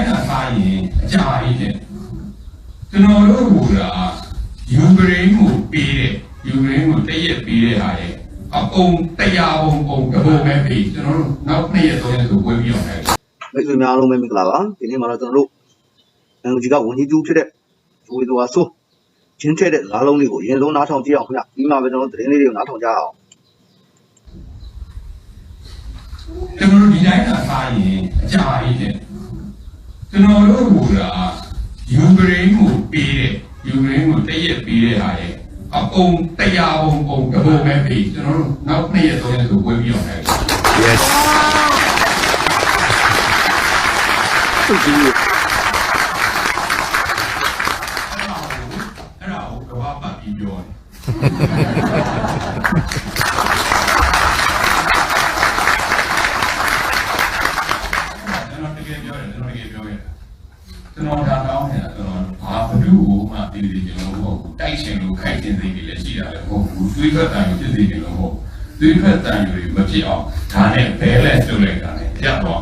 တိုင်းသာစားရင်အကြာကြီးတဲ့ကျွန်တော်တို့ကယူကရိန်းကိုပေးတဲ့ယူကရိန်းကိုတရက်ပေးတဲ့ဟာရဲ့အပုံတရားပုံပုံတပုံပဲပေးကျွန်တော်တို့နောက်နှစ်ရက်သုံးရက်ဆိုပွဲပြီးအောင်တယ်မိတ်ဆွေများအားလုံးပဲမင်္ဂလာပါဒီနေ့မှာတော့ကျွန်တော်တို့ NUG ကဝန်ကြီးကျူးဖြစ်တဲ့ဝေသူဝါဆိုးချင်းထက်တဲ့လားလုံးလေးကိုအရင်ဆုံးနားထောင်ကြည့်အောင်ခင်ဗျဒီမှာပဲကျွန်တော်တို့သတင်းလေးတွေကိုနားထောင်ကြအောင်ကျွန်တော်တို့ဒီတိုင်းသာစားရင်အကြာကြီးတဲ့ ကျွန်တော်တို့ကယူကရိန်းကိုပေးတဲ့ယူကရိန်းကိုတရက်ပေးတဲ့ဟာရဲ့အပုံတရားပုံပုံတပုံပဲပေးကျွန်တော်တို့နောက်နှစ်ရက်သုံးရက်ဆိုပွဲပြီးအောင်တယ် Yes. သူကြီးအဲ့ဒါကိုကဘာပတ်ပြီးပြောတယ်ကျွန်တော်တကယ်ပြောတယ်ကျွန်တော်တကယ်ပြောရတယ်ကျွန်တော်ဒါတောင်းနေတာကျွန်တော်ဘာဘ누구မှပြည်ပြည်ကျွန် တော်မဟုတ်ဘူးတိုက်ရှင်လို့ခိုက်ခြင်းသိပြီလည်းရှိတာလည်းမဟုတ်ဘူးတွေးထွက်တန်ဖြစ်စီတယ်လို့မဟုတ်တွေးထွက်တန်တွေမဖြစ်အောင်ဒါနဲ့ဘဲလဲပြုတ်လိုက်တာနဲ့ရပ်တော့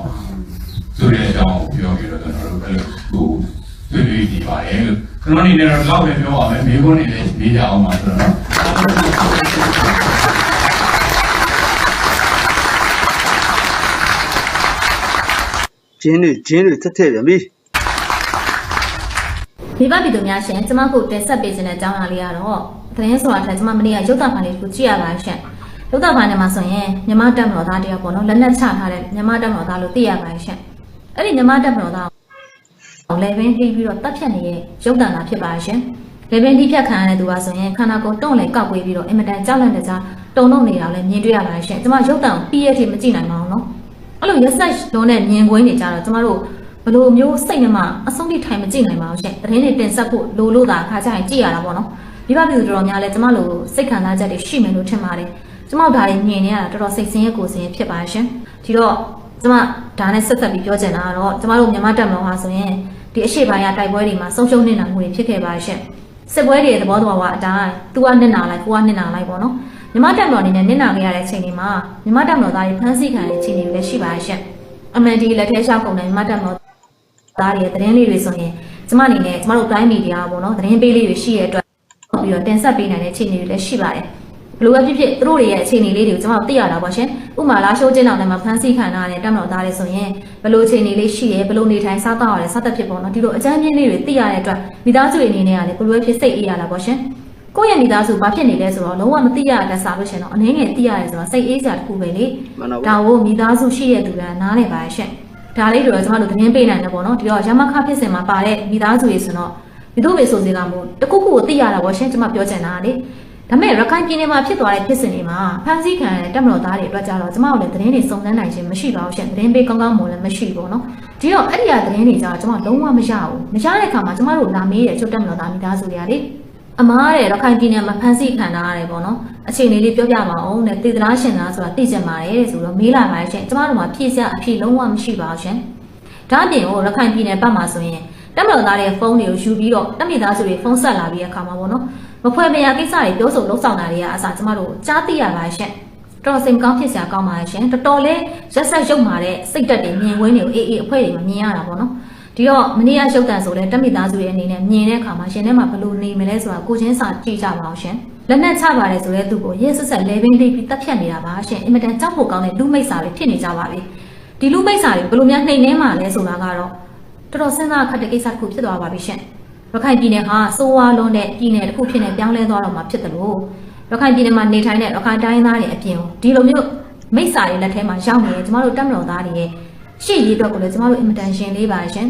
ဆိုတဲ့အကြောင်းကိုပြောပြီးတော့ကျွန်တော်တို့ဘယ်လိုကိုတွေ့တွေ့ဒီပါရဲ့လို့ကျွန်တော်အနေနဲ့တော့လောက်ပဲပြောပါမယ်မိဘနေလည်းနေကြအောင်ပါဆိုတော့ဂျင်းတွေဂျင်းတွေတက်တက်ပြန်ပြီ မိဘပြည်သူများရှင်ကျမကိုတင်ဆက်ပေးခြင်းတဲ့အကြောင်းအရာလေးကတော့သတင်းဆိုတာထက်ကျမမနေ့ကရုပ်သံဖိုင်လေးကိုကြည့်ရပါရှင်ရုပ်သံဖိုင်ထဲမှာဆိုရင်မြမတက်မတော်သားတယောက်ပေါ့နော်လက်နက်ချထားတဲ့မြမတက်မတော်သားလို့သိရပါရှင်အဲ့ဒီမြမတက်မတော်သားကိုလေဘင်းထိပြီးတော့တပ်ဖြတ်နေတဲ့ရုပ်သံသာဖြစ်ပါရှင်လေဘင်းထိဖြတ်ခံရတဲ့သူကဆိုရင်ခန္ဓာကိုယ်တုံ့လေကောက်ကွေးပြီးတော့အင်မတန်ကြောက်လန့်တဲ့ကြားတုံတော့နေတာကိုလည်းမြင်တွေ့ရပါရှင်ကျမရုပ်သံကိုပြီးရတဲ့မကြည့်နိုင်ပါဘူးနော်အဲ့လိုရက်ဆက်လုံးနဲ့မြင်ကွင်းနေကြတော့ကျမတို့ဘယ် လိုမျိုးစိတ်နှမအဆုံးထိထိုင်မကြည့်နိုင်ပါဘူးရှင်။သတင်းတွေတင်ဆက်ဖို့လိုလို့သာခါကြရင်ကြည့်ရတာပေါ့နော်။မိဘပြည်သူတော်တော်များလဲကျမတို့စိတ်ခံစားချက်တွေရှိမယ်လို့ထင်ပါတယ်။ကျမတို့ဒါတွေမြင်နေရတာတော်တော်စိတ်ဆင်းရဲကိုယ်ဆင်းရဲဖြစ်ပါရှင်။ဒီတော့ကျမဒါနဲ့ဆက်သက်ပြီးပြောချင်တာကတော့ကျမတို့မြန်မာတက်မတော်ဟာဆိုရင်ဒီအရှိပိုင်းရတိုက်ပွဲတွေမှာဆုံးရှုံးနေတာမှုတွေဖြစ်ခဲ့ပါရှင်။စစ်ပွဲတွေရဲ့သဘောတော်ကအတိုင်းသူကနစ်နာလိုက်ကိုကနစ်နာလိုက်ပေါ့နော်။မြန်မာတက်မတော်အနေနဲ့နစ်နာခဲ့ရတဲ့အချိန်တွေမှာမြန်မာတက်မတော်သားတွေဖမ်းဆီးခံရတဲ့အခြေအနေတွေလည်းရှိပါရှင်။အမှန်ဒီလက်ထဲရှောက်ကုန်တဲ့မြန်မာတက်မတော် သားတွေရဲ့သတင်းလေးတွေဆိုရင်ကျမအနေနဲ့ကျမတို့တိုင်းမီဒီယာပေါ့နော်သတင်းပေးလေးတွေရှိရတဲ့အတွက်ပြီးတော့တင်ဆက်ပေးနိုင်တဲ့အခြေအနေတွေလည်းရှိပါတယ်ဘလို့ပဲဖြစ်ဖြစ်သူတို့တွေရဲ့အခြေအနေလေးတွေကိုကျမတို့သိရတာပေါ့ရှင်ဥမာလာရှိုးကျင်းအောင်လည်းမဖမ်းဆီးခံရတဲ့တက်မတော်သားတွေဆိုရင်ဘလို့အခြေအနေလေးရှိရဲဘလို့နေထိုင်စားတော့ရတယ်စသဖြင့်ပေါ့နော်ဒီလိုအကြမ်းပြင်းလေးတွေသိရတဲ့အတွက်မိသားစုတွေအနေနဲ့ကလည်းဘလို့ပဲဖြစ်စိတ်အေးရတာပေါ့ရှင်ကိုယ့်ရဲ့မိသားစုဘာဖြစ်နေလဲဆိုတော့လုံးဝမသိရတဲ့စားလို့ရှင်တော့အနေငယ်သိရတယ်ဆိုတော့စိတ်အေးစရာတစ်ခုပဲလေမှန်တော့ဒါကိုမိသားစုရှိတဲ့သူကနားလည်ပါရဲ့ရှင့် ဒါလေးတွေတော့ကျွန်တော်တို့သတင်းပေးနိုင်တယ်ပေါ့နော်ဒီတော့ရမခဖြစ်စဉ်မှာပါတဲ့မိသားစုတွေဆိုတော့ဒီတို့ပဲဆိုစီကမို့တခုခုကိုသိရတာပေါ့ရှင့်ကျွန်မပြောချင်တာလေဒါပေမဲ့ရခိုင်ပြည်နယ်မှာဖြစ်သွားတဲ့ဖြစ်စဉ်တွေမှာဖမ်းဆီးခံရတဲ့တပ်မတော်သားတွေအတွက်ကြတော့ကျွန်မတို့လည်းသတင်းတွေစုံစမ်းနိုင်ခြင်းမရှိပါဘူးရှင့်သတင်းပေးကောင်းကောင်းမို့လည်းမရှိဘူးပေါ့နော်ဒီတော့အဲ့ဒီအသတင်းတွေကြတော့ကျွန်မလုံးဝမရဘူးမရတဲ့အခါမှာကျွန်မတို့လာမေးတဲ့ချုပ်တပ်မတော်သားမိသားစုတွေကလေ အမားတဲ့ရခိုင်ပြည်နယ်မှာဖမ်းဆီးခံထားရတယ်ပေါ့နော်အခြေအနေလေးပြောပြပါအောင်တဲ့တေသလားရှင်လားဆိုတာသိချင်ပါတယ်တဲ့ဆိုတော့မေးလာပါရှင်ကျမတို့မှာဖြည့်စရာအဖြေလုံးဝမရှိပါဘူးရှင်ဒါအပြင်ဟိုရခိုင်ပြည်နယ်ဘက်မှာဆိုရင်တက်မတော်သားတဲ့ဖုန်းတွေကိုယူပြီးတော့တက်မိသားစုတွေဖုန်းဆက်လာပြီးတဲ့အခါမှာပေါ့နော်မဖွဲ့မရကိစ္စတွေပြောဆိုလုံးဆောင်တာတွေကအစားကျမတို့ကြားသိရပါရှင်တော်တော်စိတ်ကောင်းဖြစ်စရာကောင်းပါရဲ့ရှင်တော်တော်လေးရက်ဆက်ရုပ်မာတဲ့စိတ်တက်တွေမြင်ကွင်းတွေကိုအေးအေးအဖွဲတွေမမြင်ရတာပေါ့နော် ဒီတော့မနေ့ကရုပ်တံဆိုလဲတက်မိသားစုရဲ့အနေနဲ့မြင်တဲ့အခါမှာရှင်ထဲမှာဘယ်လိုနေမလဲဆိုတာကိုချင်းစာကြည့်ကြပါအောင်ရှင်လက်နက်ချပါတယ်ဆိုတဲ့သူကိုရဲဆက်ဆက်လဲဘင်းလေးပြီးတပ်ဖြတ်နေတာပါရှင်အင်မတန်ကြောက်ဖို့ကောင်းတဲ့လူမိတ်စာတွေဖြစ်နေကြပါပြီဒီလူမိတ်စာတွေဘယ်လိုများနှိမ်နှင်းမှလဲဆိုတာကတော့တော်တော်စဉ်းစားခက်တဲ့ကိစ္စတစ်ခုဖြစ်သွားပါပြီရှင်ရခိုင်ပြည်နယ်ဟာစိုးဝါလုံးတဲ့ပြည်နယ်တစ်ခုဖြစ်နေပြောင်းလဲသွားတော့မှာဖြစ်တယ်လို့ရခိုင်ပြည်နယ်မှာနေထိုင်တဲ့ရခိုင်တိုင်းသားတွေအပြင်ကိုဒီလိုမျိုးမိတ်စာတွေလက်ထဲမှာရောက်နေတယ်ကျမတို့တက်မတော်သားတွေရဲ့ရှေ့ရေးအတွက်ကိုလည်းကျမတို့အင်မတန်ရှင်လေးပါရှင်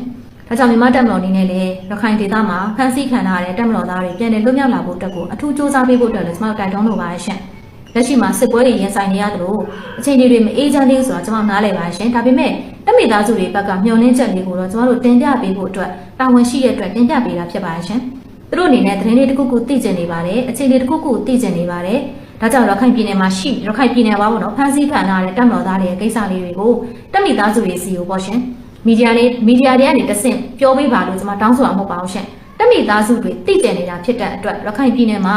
ဒါကြောင့်မြန်မာတက်မတော်အနေနဲ့လည်းရခိုင်ဒေသမှာဖမ်းဆီးခံထားရတဲ့တက်မတော်သားတွေပြန်လည်လွတ်မြောက်လာဖို့အတွက်ကိုအထူးစ조사ပေးဖို့အတွက်လည်းကျွန်တော်တိုက်တွန်းလိုပါရှင့်။လက်ရှိမှာစစ်ပွဲတွေရင်ဆိုင်နေရသလိုအချိန်တွေမအေးချမ်းသေးဘူးဆိုတာကျွန်တော်နားလည်ပါရှင့်။ဒါပေမဲ့တက်မိသားစုတွေဘက်ကမျှော်လင့်ချက်လေးကိုတော့ကျွန်တော်တို့တင်ပြပေးဖို့အတွက်တာဝန်ရှိတဲ့အတွက်တင်ပြပေးတာဖြစ်ပါရှင့်။သူတို့အနေနဲ့သတင်းလေးတစ်ခုခုသိကျင်နေပါတယ်။အချိန်လေးတစ်ခုခုသိကျင်နေပါတယ်။ဒါကြောင့်ရခိုင်ပြည်နယ်မှာရှိရခိုင်ပြည်နယ်ပါပေါ့နော်ဖမ်းဆီးခံရတဲ့တက်မတော်သားတွေရဲ့ကိစ္စလေးတွေကိုတက်မိသားစုတွေစီကိုပေါ့ရှင်။ မီဒီယာလေးမီဒီယာတွေကနေတဆင့်ပြောပေးပါလို့ကျွန်မတောင်းဆိုတာမဟုတ်ပါဘူးရှင်။တက်မိသားစုတွေသိကျင်နေတာဖြစ်တဲ့အတွက်ရခိုင်ပြည်နယ်မှာ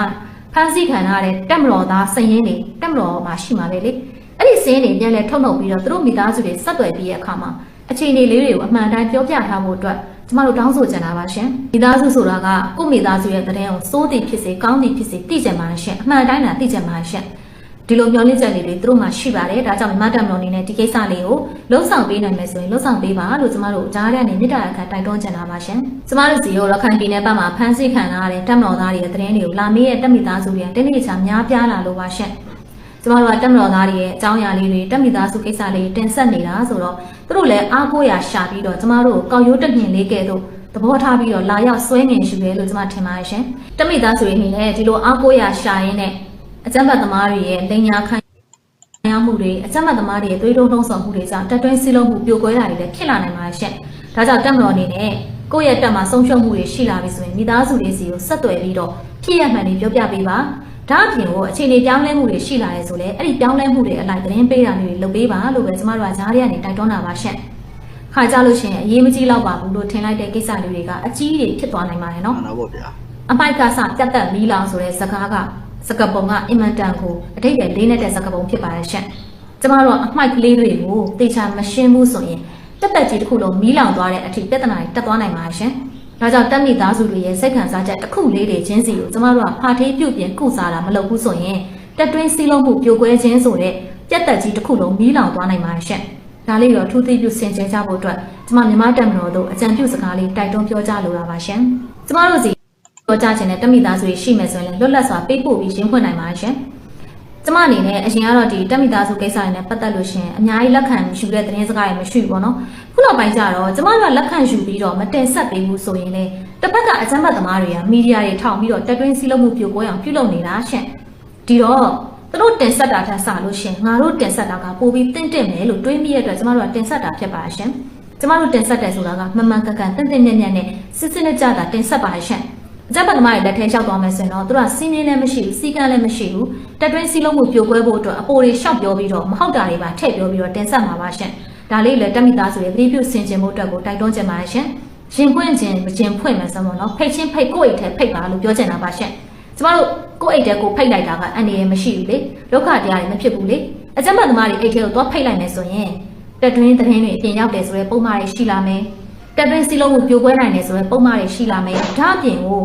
ဖမ်းဆီးခံရတဲ့တက်မတော်သားစရင်တွေတက်မတော်မှာရှိမှာပဲလေ။အဲ့ဒီစရင်တွေပြန်လဲထုတ်နှုတ်ပြီးတော့သူတို့မိသားစုတွေဆက်သွယ်ပြီးရဲ့အခါမှာအခြေအနေလေးတွေကိုအမှန်တိုင်းပြောပြထားဖို့အတွက်ကျမတို့တောင်းဆိုကြတာပါရှင်မိသားစုဆိုတာကကိုယ့်မိသားစုရဲ့တဲ့ရင်ကိုစိုးသည်ဖြစ်စေကောင်းသည်ဖြစ်စေသိကြမှာရှင်အမှန်တိုင်းသာသိကြမှာရှင် ဒီလိုမျှော်လင့်ချက်လေးတွေသူတို့မှရှိပါတယ်ဒါကြောင့်မြမတမတော်အနေနဲ့ဒီကိစ္စလေးကိုလှုပ်ဆောင်ပေးနိုင်မယ်ဆိုရင်လှုပ်ဆောင်ပေးပါလို့ကျမတို့ကြားရတဲ့မေတ္တာအခါတိုက်တွန်းချင်တာပါရှင်ကျမတို့စီရောရခိုင်ပြည်နယ်ဘက်မှာဖမ်းဆီးခံရတဲ့တပ်မတော်သားတွေရဲ့တဲ့ရင်တွေကိုလာမေးရဲ့တပ်မိသားစုတွေတင်းနေချာများပြားလာလို့ပါရှင်ကျမတို့ကတက်မတော်သားတွေရဲ့အကြောင်းအရာလေးတွေတက်မိသားစုကိစ္စလေးတင်ဆက်နေတာဆိုတော့သူတို့လည်းအားကိုးရာရှာပြီးတော့ကျမတို့ကိုကောက်ရိုးတက်မြင်လေးကဲတော့သဘောထားပြီးတော့လာရောက်ဆွဲငင်ရှိတယ်လို့ကျမထင်ပါတယ်ရှင်တက်မိသားစုတွေအနေနဲ့ဒီလိုအားကိုးရာရှာရင်းနဲ့ အကြမ်းဖက်သမားတွေရဲ့လိန်ညာခိုင်းရမှုတွေအကြမ်းဖက်သမားတွေရဲ့သွေးထိုးနှုံးဆော်မှုတွေကြောင့်တက်တွင်းစီးလုံးမှုပြိုကွဲတာတွေလည်းဖြစ်လာနိုင်ပါတယ်ရှင်ဒါကြောင့်တက်မတော်အနေနဲ့ကိုယ့်ရဲ့တက်မှာဆုံးရှုံးမှုတွေရှိလာပြီဆိုရင်မိသားစုတွေစီကိုဆက်သွယ်ပြီးတော့ဖြစ်ရမှန်တွေပြောပြပေးပါဒါအပြင်ကိုအခြေအနေပြောင်းလဲမှုတွေရှိလာရဲဆိုလဲအဲ့ဒီပြောင်းလဲမှုတွေအလိုက်သတင်းပေးတာမျိုးတွေလုပ်ပေးပါလို့ပဲကျမတို့ကကြားရကနေတိုက်တွန်းတာပါရှင့်။ခါကြလို့ရှိရင်အရေးမကြီးတော့ပါဘူးလို့ထင်လိုက်တဲ့ကိစ္စလေးတွေကအကြီးတွေဖြစ်သွားနိုင်ပါတယ်နော်မှန်တာပေါ့ဗျာ။အပိုက်ကစပြတ်သက်မီးလောင်ဆိုတဲ့စကားက စကားပုံကအင်မန်တန်ကိုအတိတ်ကလေးနဲ့စကားပုံဖြစ်ပါတယ်ရှင့်။ကျမတို့ကအမိုက်ကလေးတွေကိုတေချာမရှင်းဘူးဆိုရင်တက်တက်ကြီးတစ်ခုလုံးမီးလောင်သွားတဲ့အထိပြဿနာတွေတက်သွားနိုင်ပါတယ်ရှင်။ဒါကြောင့်တက်မိသားစုတွေရဲ့စိတ်ခံစားချက်တစ်ခုလေးတွေချင်းစီကိုကျမတို့ကဖာထေးပြုတ်ပြင်ကုစားတာမလုပ်ဘူးဆိုရင်တက်တွင်းစီးလုံးမှုပြိုကွဲခြင်းဆိုတဲ့ပြက်တက်ကြီးတစ်ခုလုံးမီးလောင်သွားနိုင်ပါတယ်ရှင်။ဒါလေးတော့ထူးသိပြုဆင်ခြင်ကြဖို့အတွက်ကျမမြန်မာတက်မတော်တို့အကြံပြုစကားလေးတိုက်တွန်းပြောကြားလိုတာပါရှင်။ကျမတို့စီ ပြောကြားခြင်းနဲ့တက်မိသားစုတွေရှိမယ်ဆိုရင်လည်းလွတ်လပ်စွာပေးပို့ပြီးရှင်းဖွင့်နိုင်ပါတယ်ရှင်။ကျမအနေနဲ့အရင်ကတော့ဒီတက်မိသားစုကိစ္စတွေနဲ့ပတ်သက်လို့ရှင်အများကြီးလက်ခံယူတဲ့သတင်းစကားတွေမရှိဘူးပေါ့နော်။ခုနောက်ပိုင်းကျတော့ကျမတို့ကလက်ခံယူပြီးတော့မတင်ဆက်ပေးဘူးဆိုရင်လေတစ်ဖက်ကအကြမ်းဖက်သမားတွေကမီဒီယာတွေထောင်ပြီးတော့တက်တွင်းစီးလုံးမှုပြိုကွဲအောင်ပြုလုပ်နေတာရှင်။ဒီတော့သူတို့တင်ဆက်တာထက်စလို့ရှင်ငါတို့တင်ဆက်တာကပိုပြီးတင့်တင့်မယ်လို့တွေးမိရတဲ့အတွက်ကျမတို့ကတင်ဆက်တာဖြစ်ပါရှင်။ကျမတို့တင်ဆက်တယ်ဆိုတာကမမှန်ကန်ကန်တင့်တင့်မြတ်မြတ်နဲ့စစ်စစ်နဲ့ကြတာတင်ဆက်ပါရှင်။ အကြမ်းဖက်သမားတွေလက်ထဲလျှောက်သွားမယ်ဆိုရင်တော့သူတို့ကစီးနင်းလည်းမရှိဘူးစီကံလည်းမရှိဘူးတက်တွင်းစီးလုံးမှုပြိုကွဲဖို့အတွက်အပိုတွေရှောက်ပြောပြီးတော့မဟုတ်တာတွေပါထည့်ပြောပြီးတော့တင်ဆက်မှာပါရှင်ဒါလေးလည်းတက်မိသားစုရဲ့သတိပြုဆင်ခြင်မှုအတွက်ကိုတိုက်တွန်းချင်ပါတယ်ရှင်ရှင်ဖွင့်ခြင်းမခြင်းဖွင့်မယ်ဆိုတော့နော်ဖိတ်ချင်းဖိတ်ကိုယ့်အိတ်ထဲဖိတ်ပါလို့ပြောချင်တာပါရှင်ကျမတို့ကိုယ့်အိတ်ထဲကိုဖိတ်လိုက်တာကအန်ဒီရမရှိဘူးလေဒုက္ခတရားတွေမဖြစ်ဘူးလေအကြမ်းဖက်သမားတွေအိတ်ထဲကိုသွားဖိတ်လိုက်မယ်ဆိုရင်တက်တွင်းသတင်းတွေအပြင်ရောက်တယ်ဆိုရဲပုံမှားတွေရှိလာမယ် တက်တွင်းစီးလုံးမှုပြိုကွဲနိုင်တယ်ဆိုရဲပုံမှားတွေရှိလာမယ်ဒါအပြင်ကို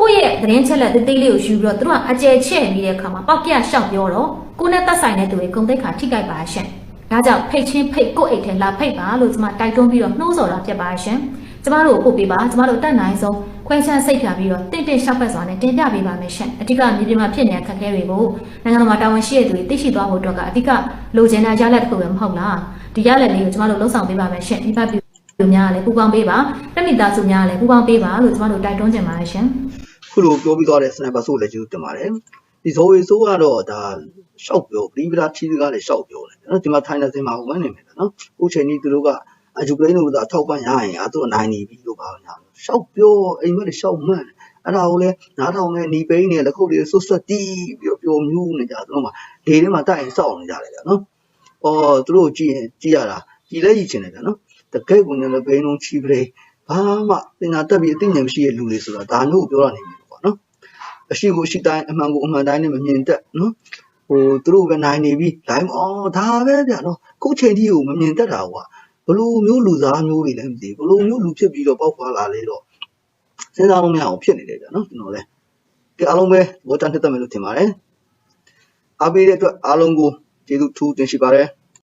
ကိုယ့်ရဲ့သတင်းချက်လက်သေးသေးလေးကိုယူပြီးတော့သူတို့ကအကျယ်ချဲ့ပြီးတဲ့အခါမှာပေါက်ပြရှောက်ပြောတော့ကိုယ်နဲ့သက်ဆိုင်တဲ့သူတွေဂုံတိတ်ခါထိကြိုက်ပါရှင်။ဒါကြောင့်ဖိတ်ချင်းဖိတ်ကိုယ့်အိတ်ထဲလာဖိတ်ပါလို့ကျွန်မတိုက်တွန်းပြီးတော့နှိုးဆော်တာဖြစ်ပါရှင်။ကျမတို့ကိုပို့ပေးပါကျမတို့တက်နိုင်ဆုံးခွဲချမ်းစိတ်ဖြာပြီးတော့တင့်တင့်ရှောက်ပတ်စွာနဲ့တင်ပြပေးပါမယ်ရှင်။အဓိကမြေပြင်မှာဖြစ်နေတဲ့ခက်ခဲတွေကိုနိုင်ငံတော်မှာတာဝန်ရှိတဲ့သူတွေသိရှိသွားဖို့အတွက်ကအဓိကလိုချင်တဲ့ရလဒ်တစ်ခုပဲမဟုတ်လား။ဒီရလဒ်လေးကိုကျမတို့လှုပ်ဆောင်ပေးပါမယ်ရှင်။ဒီဘက် ပြုများလည်းပူပေါင်းပေးပါ။တက်မိသားစုများလည်းပူပေါင်းပေးပါလို့ကျမတို့တိုက်တွန်းချင်ပါတယ်ရှင်။ခုလိုပြောပြီးသွားတဲ့စနိုက်ပါဆိုလည်းကျေးဇူးတင်ပါတယ်ဒီဇော်ဝေဆိုးကတော့ဒါရှောက်ပြောပရိပဒါချီစကားလည်းရှောက်ပြောတယ်နော်ဒီမှာထိုင်နေစင်မှာဟိုမှနေမယ်နော်အခုချိန်ကြီးသူတို့ကအယူကရိန်းတို့ကအထောက်ပံ့ရရင်အသူနိုင်နေပြီလို့ပါညာရှောက်ပြောအိမ်မက်ရှောက်မှန်အဲ့ဒါကိုလည်းနားထောင်နေหนีပိန်းနေလက်ခုပ်တွေဆွတ်ဆွတ်တီးပြီးပြောမျိုးနေကြသူတို့မှာလေထဲမှာတိုက်ရင်စောက်နေကြတယ်ဗျာနော်အော်သူတို့ကြည့်ရင်ကြည့်ရတာကြည်လဲကြည့်ချင်တယ်ဗျာနော် တကယ့်ကိုလည်းဘိန်းလုံးချီပလေးဘာမှသင်္သာတက်ပြီးအသိဉာဏ်မရှိတဲ့လူတွေဆိုတာဒါမျိုးကိုပြောတာနေပြီပေါ့နော်အရှိကိုအရှိတိုင်းအမှန်ကိုအမှန်တိုင်းနဲ့မမြင်တတ်နော်ဟိုသူတို့ပဲနိုင်နေပြီ live အော်ဒါပဲဗျာနော်ခုချိန်ကြီးကိုမမြင်တတ်တာကွာဘလို့မျိုးလူသားမျိုးတွေလည်းမသိဘူးဘလို့မျိုးလူဖြစ်ပြီးတော့ပေါက်ခွာလာလေတော့စဉ်းစားလို့မရအောင်ဖြစ်နေတယ်ဗျာနော်ကျွန်တော်လည်းကဲအားလုံးပဲဘောတန်တက်တယ်လို့ထင်ပါတယ်အားပေးတဲ့အတွက်အားလုံးကိုကျေးဇူးထူးတင်ရှိပါတယ်